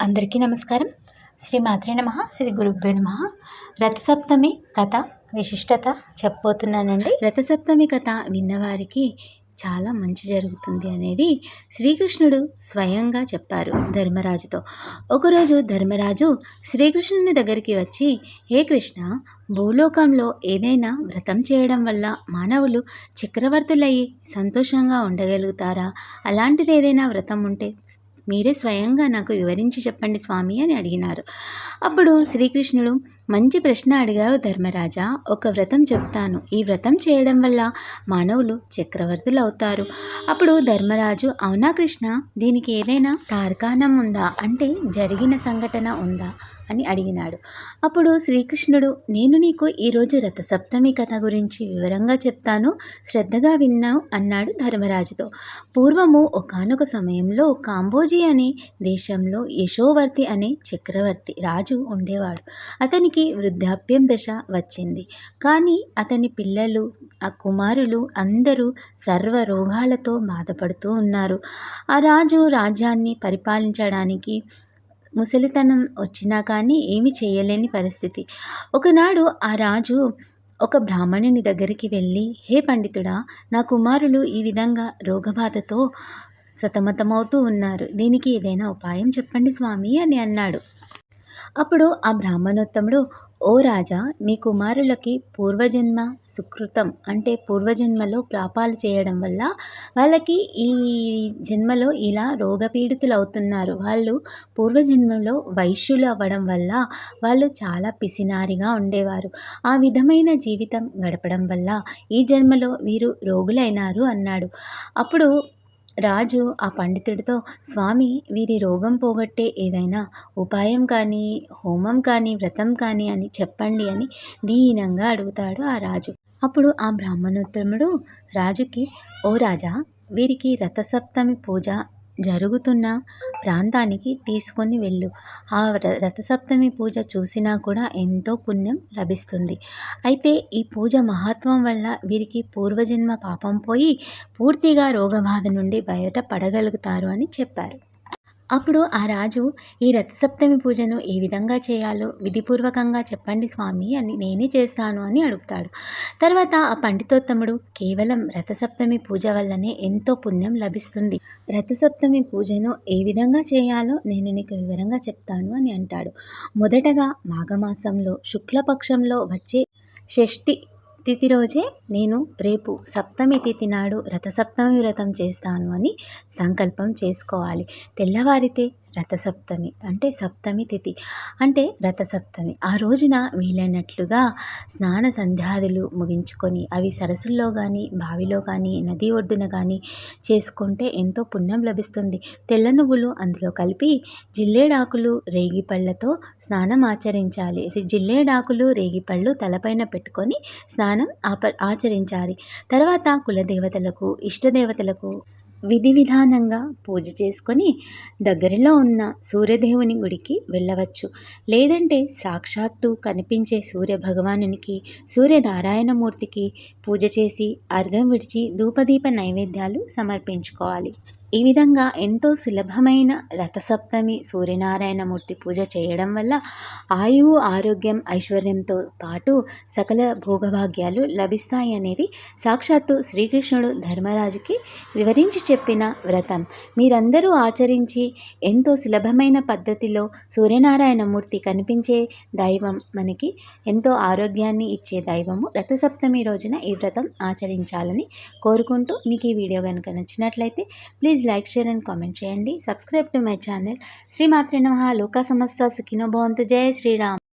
అందరికీ నమస్కారం. శ్రీ మాత్రే నమ శ్రీ గురుభ్యో నమ. రథసప్తమి కథ విశిష్టత చెప్పబోతున్నానండి. రథసప్తమి కథ విన్నవారికి చాలా మంచి జరుగుతుంది అనేది శ్రీకృష్ణుడు స్వయంగా చెప్పారు ధర్మరాజుతో. ఒకరోజు ధర్మరాజు శ్రీకృష్ణుని దగ్గరికి వచ్చి హే కృష్ణ భూలోకంలో ఏదైనా వ్రతం చేయడం వల్ల మానవులు చక్రవర్తులయ్యి సంతోషంగా ఉండగలుగుతారా? అలాంటిది ఏదైనా వ్రతం ఉంటే మీరే స్వయంగా నాకు వివరించి చెప్పండి స్వామి అని అడిగినారు. అప్పుడు శ్రీకృష్ణుడు మంచి ప్రశ్న అడిగావు ధర్మరాజా ఒక వ్రతం చెప్తాను. ఈ వ్రతం చేయడం వల్ల మానవులు చక్రవర్తులు అవుతారు అప్పుడు ధర్మరాజు అవునా కృష్ణ దీనికి ఏదైనా తార్కాణం ఉందా? అంటే జరిగిన సంఘటన ఉందా? అని అడిగినాడు. అప్పుడు శ్రీకృష్ణుడు నేను నీకు ఈరోజు రథసప్తమి కథ గురించి వివరంగా చెప్తాను. శ్రద్ధగా విన్నావు అన్నాడు ధర్మరాజుతో. పూర్వము ఒకనొక సమయంలో కాంబోజీ అనే దేశంలో యశోవర్తి అనే చక్రవర్తి రాజు ఉండేవాడు. అతనికి వృద్ధాప్యం దశ వచ్చింది. కానీ అతని పిల్లలు ఆ కుమారులు అందరూ సర్వ రోగాలతో బాధపడుతూ ఉన్నారు. ఆ రాజు రాజ్యాన్ని పరిపాలించడానికి ముసలితనం వచ్చినా కానీ ఏమి చేయలేని పరిస్థితి. ఒకనాడు ఆ రాజు ఒక బ్రాహ్మణుని దగ్గరికి వెళ్ళి హే పండితుడా నా కుమారులు ఈ విధంగా రోగబాధతో సతమతమవుతూ ఉన్నారు. దీనికి ఏదైనా ఉపాయం చెప్పండి స్వామి అని అన్నాడు. అప్పుడు ఆ బ్రాహ్మణోత్తముడు ఓ రాజా మీ కుమారులకి పూర్వజన్మ సుకృతం. అంటే పూర్వజన్మలో పాపాలు చేయడం వల్ల వాళ్ళకి ఈ జన్మలో ఇలా రోగపీడితులు అవుతున్నారు వాళ్ళు పూర్వజన్మలో వైశ్యులు అవ్వడం వల్ల వాళ్ళు చాలా పిసినారిగా ఉండేవారు. ఆ విధమైన జీవితం గడపడం వల్ల ఈ జన్మలో వీరు రోగులైనారు అన్నాడు. అప్పుడు రాజు ఆ పండితుడితో స్వామి వీరి రోగం పోగొట్టే ఏదైనా ఉపాయం కానీ హోమం కానీ వ్రతం కానీ అని చెప్పండి అని దీనంగా అడుగుతాడు ఆ రాజు. అప్పుడు ఆ బ్రాహ్మణోత్తముడు రాజుకి ఓ రాజా వీరికి రథసప్తమి పూజ జరుగుతున్న ప్రాంతానికి తీసుకొని వెళ్ళు. ఆ రథసప్తమి పూజ చూసినా కూడా ఎంతో పుణ్యం లభిస్తుంది. అయితే ఈ పూజ మహత్వం వల్ల వీరికి పూర్వజన్మ పాపం పోయి పూర్తిగా రోగబాధ నుండి బయట పడగలుగుతారు అని చెప్పారు. అప్పుడు ఆ రాజు ఈ రథసప్తమి పూజను ఏ విధంగా చేయాలో విధిపూర్వకంగా చెప్పండి స్వామి అని నేనే చేస్తాను అని అడుగుతాడు. తర్వాత ఆ పండితోత్తముడు కేవలం రథసప్తమి పూజ వల్లనే ఎంతో పుణ్యం లభిస్తుంది. రథసప్తమి పూజను ఏ విధంగా చేయాలో నేను నీకు వివరంగా చెప్తాను అని అంటాడు. మొదటగా మాఘమాసంలో శుక్లపక్షంలో వచ్చే షష్ఠి తిథి రోజే నేను రేపు సప్తమి తిథి నాడు రథసప్తమి వ్రతం చేస్తాను అని సంకల్పం చేసుకోవాలి. తెల్లవారితే రథసప్తమి. అంటే సప్తమి తిథి. అంటే రథసప్తమి. ఆ రోజున వీలైనట్లుగా స్నాన సంధ్యాదులు ముగించుకొని అవి సరస్సుల్లో కానీ బావిలో కానీ నది ఒడ్డున కానీ చేసుకుంటే ఎంతో పుణ్యం లభిస్తుంది. తెల్ల నువ్వులు అందులో కలిపి జిల్లేడాకులు రేగిపళ్ళతో స్నానం ఆచరించాలి. జిల్లేడాకులు రేగిపళ్ళు తలపైన పెట్టుకొని స్నానం ఆప ఆచరించాలి. తర్వాత కులదేవతలకు ఇష్టదేవతలకు విధి విధానంగా పూజ చేసుకొని దగ్గరలో ఉన్న సూర్యదేవుని గుడికి వెళ్ళవచ్చు. లేదంటే సాక్షాత్తు కనిపించే సూర్య భగవానునికి సూర్యనారాయణమూర్తికి పూజ చేసి అర్ఘం విడిచి ధూపదీప నైవేద్యాలు సమర్పించుకోవాలి. ఈ విధంగా ఎంతో సులభమైన రథసప్తమి సూర్యనారాయణమూర్తి పూజ చేయడం వల్ల ఆయువు ఆరోగ్యం ఐశ్వర్యంతో పాటు సకల భోగభాగ్యాలు లభిస్తాయి అనేది సాక్షాత్తు శ్రీకృష్ణుడు ధర్మరాజుకి వివరించి చెప్పిన వ్రతం. మీరందరూ ఆచరించి ఎంతో సులభమైన పద్ధతిలో సూర్యనారాయణమూర్తి కనిపించే దైవం మనకి ఎంతో ఆరోగ్యాన్ని ఇచ్చే దైవము రథసప్తమి రోజున ఈ వ్రతం ఆచరించాలని కోరుకుంటూ మీకు ఈ వీడియో కనుక నచ్చినట్లయితే please like share and comment చేయండి. సబ్స్క్రైబ్ టు మై ఛానల్ శ్రీమాత్రి నమ. లోకా సమస్త సుఖినో భవంతు. జయ శ్రీరామ్.